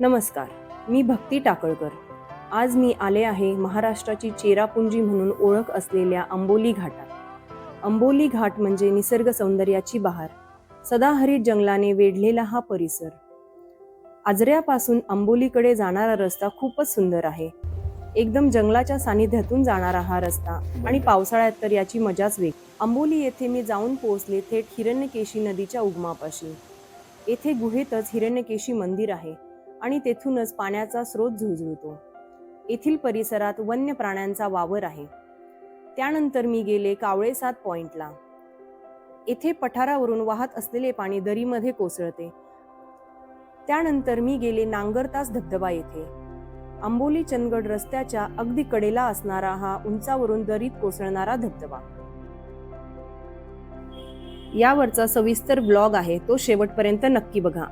नमस्कार मी भक्ती टाकळकर. आज मी आले आहे महाराष्ट्राची चेरापुंजी म्हणून ओळख असलेल्या आंबोली घाटात. आंबोली घाट म्हणजे निसर्ग सौंदर्याची बहार. सदाहरित जंगलाने वेढलेला हा परिसर. आजऱ्यापासून आंबोलीकडे जाणारा रस्ता खूपच सुंदर आहे. एकदम जंगलाच्या सानिध्यातून जाणारा हा रस्ता आणि पावसाळ्यात तर याची मजाच वेग. आंबोली येथे मी जाऊन पोहोचले थेट हिरण्यकेशी नदीच्या उगमापाशी. येथे गुहेतच हिरण्यकेशी मंदिर आहे. आणि तेथूनच पाण्याचा स्रोत झुळझुळतो येथील परिसरात वन्य प्राण्यांचा वावर आहे. त्यानंतर मी गेले कावळेसात पॉइंटला. येथे पठारावरून वाहत असलेले पाणी दरीमध्ये कोसळते. त्यानंतर मी गेले नांगरतास धबधबा येथे. आंबोली चंदगड रस्त्याच्या अगदी कडेला असणारा हा उंचावरून दरीत कोसळणारा धबधबा. यावरचा सविस्तर ब्लॉग आहे तो शेवटपर्यंत नक्की बघा.